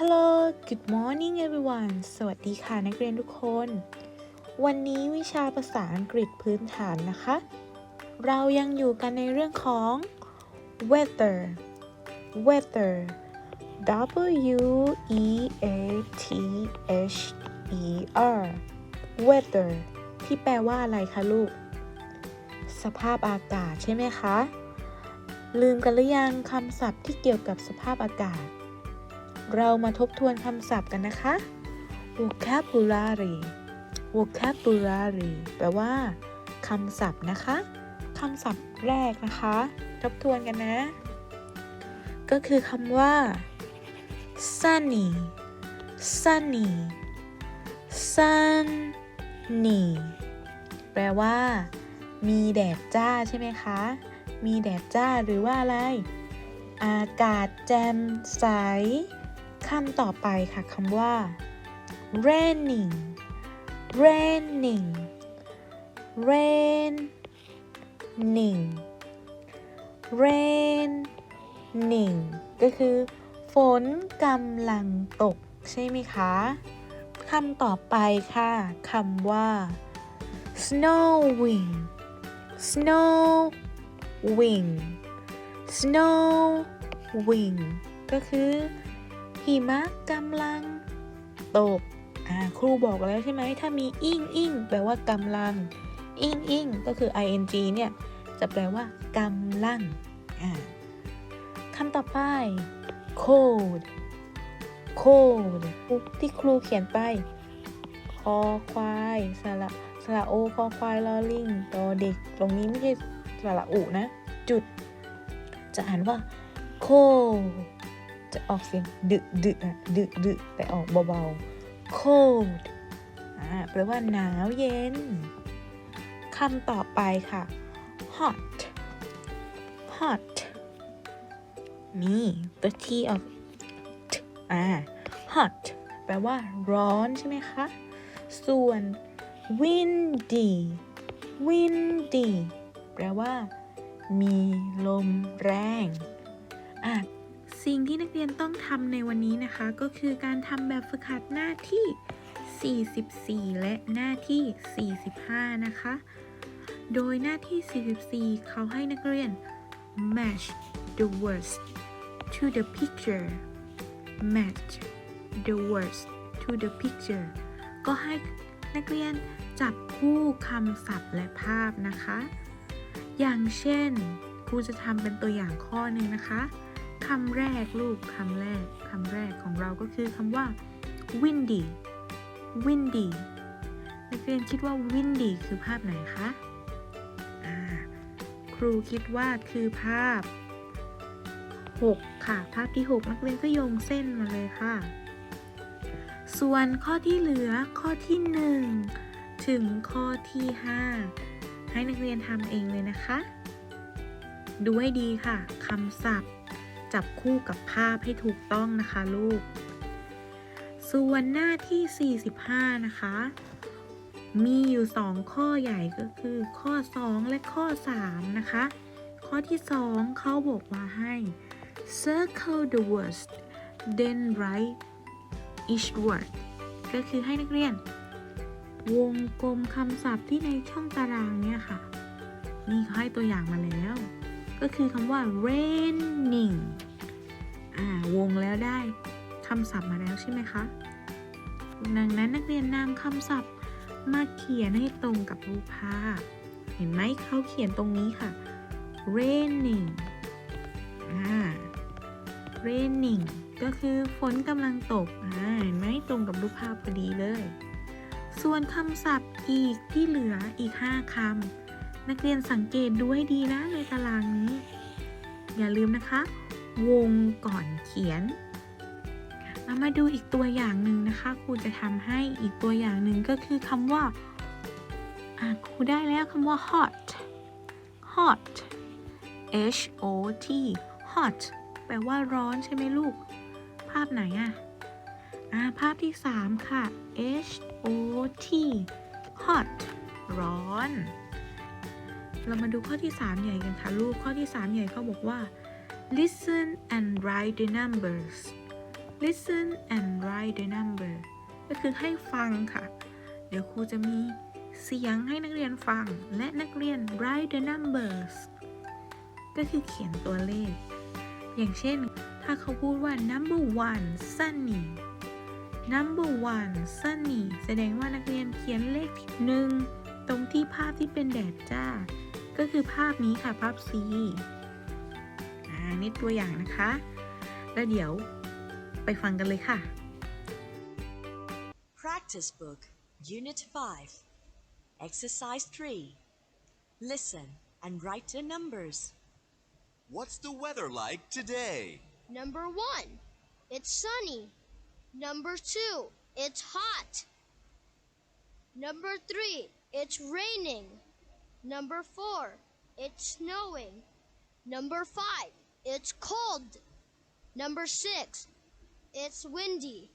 Hello good morning everyone สวัสดีค่ะนักเรียนทุกคน วันนี้วิชาภาษาอังกฤษพื้นฐานนะคะ เรายังอยู่กันในเรื่องของ weather weather W E A T H E R weather ที่แปลว่าอะไรคะลูก สภาพอากาศใช่ไหมคะ ลืมกันหรือยังคำศัพท์ที่เกี่ยวกับสภาพอากาศ เรามาทบทวนคำศัพท์กันนะคะ vocabulary vocabulary แปลว่าคำศัพท์นะคะคำศัพท์แรกนะคะ ทบทวนกันนะ ก็คือคำว่า sunny sunny sunny แปลว่า มีแดดจ้าใช่ไหมคะ มีแดดจ้าหรือว่าอะไร อากาศแจ่มใส คำต่อไปค่ะคำว่า raining raining raining raining ก็คือ ฝนกำลังตก ใช่ไหมคะคำต่อไปค่ะคำว่า snowing snowing snowing ก็คือ หิมะกำลังตกอ่าครูบอกแล้วใช่ไหมถ้ามีอิงอิงแปลว่ากำลังอิงอิงก็คือ ing เนี่ย จะแปลว่ากำลังอ่าคำต่อไป cold cold ที่ครูเขียนไป คอควายสระสระโอคอควายลอลิงตอเด็ก ตรงนี้ไม่ใช่สระอุนะ จุด จะอ่านว่า cold จะออกเสียงดึดึอะดึดึแต่ออกเบาๆ cold อ่าแปลว่าหนาวเย็นคำต่อไปค่ะ hot hot นี่ the t of t อ่า hot แปลว่าร้อนใช่ไหมคะ ส่วน windy windy แปลว่า มีลมแรง อะ สิ่งที่นักเรียนต้องทำในวันนี้นะคะ ก็คือการทำแบบฝึกหัดหน้าที่ 44 และหน้าที่ 45 นะคะ โดยหน้าที่ 44 เขาให้นักเรียน match the words to the picture match the words to the picture ก็ให้นักเรียนจับคู่คำศัพท์และภาพนะคะ อย่างเช่นครูจะทำเป็นตัวอย่างข้อหนึ่งนะคะ คำแรกลูกคำแรกคำแรกของเราก็คือคำว่า windy windy นักเรียนคิดว่า windy คือภาพไหนคะครูคิดว่าคือภาพ 6 ค่ะ ภาพที่ 6 นักเรียนก็โยงเส้นมาเลยค่ะ ส่วนข้อที่เหลือข้อที่ 1 ถึงข้อที่ 5 ให้นักเรียนทำเองเลยนะคะ ดูให้ดีค่ะคำศัพท์ จับคู่กับภาพให้ถูกต้องนะคะลูก ส่วนหน้าที่ 45 นะคะ มีอยู่ 2 ข้อใหญ่ก็คือข้อ 2 และข้อ 3 นะคะ ข้อที่ 2 เขาบอกว่าให้ circle the words then write each word ก็คือให้นักเรียน วงกลมคำศัพท์ที่ในช่องตารางเนี่ยค่ะ นี่เขาให้ตัวอย่างมาแล้ว ก็คือคำว่า raining อ่าวงแล้วได้คำศัพท์มาแล้วใช่ไหมคะ ดังนั้นนักเรียนนำคำศัพท์มาเขียนให้ตรงกับรูปภาพ เห็นไหมเขาเขียนตรงนี้ค่ะ raining อ่า raining ก็คือฝนกำลังตกอ่าเห็นไหมตรงกับรูปภาพพอดีเลย ส่วนคำศัพท์อีกที่เหลืออีก 5คำนักเรียนสังเกตดูให้ดีนะในตารางนี้ อย่าลืมนะคะ วงก่อนเขียนเอามาดูอีกตัวอย่างหนึ่งนะคะครูจะทำให้อีกตัวอย่างหนึ่งก็คือคำว่าครูได้แล้วคำว่า hot hot h o t hot แปลว่าร้อนใช่ไหมลูก ภาพไหนอะอ่าภาพที่ 3 ค่ะ h o t hot ร้อน เรามาดูข้อที่ 3 ใหญ่กันค่ะ ลูกข้อที่ 3 ใหญ่เขาบอกว่า listen and write the numbers listen and write the number ก็คือให้ฟังค่ะ เดี๋ยวครูจะมีเสียงให้นักเรียนฟัง และนักเรียน write the numbers ก็คือเขียนตัวเลข อย่างเช่น ถ้าเขาพูดว่า number one sunny number one sunny แสดงว่านักเรียนเขียนเลขที่หนึ่งตรงที่ภาพที่เป็นแดดจ้า ก็คือภาพนี้ค่ะภาพ C อ่านี่ตัวอย่างนะคะ แล้วเดี๋ยวไปฟังกันเลยค่ะ Practice Book, Unit 5, Exercise 3. Listen and write the numbers. What's the weather like today? Number one, it's sunny. Number two, it's hot. Number three, it's raining. Number four, it's snowing. Number five, it's cold. Number six, it's windy.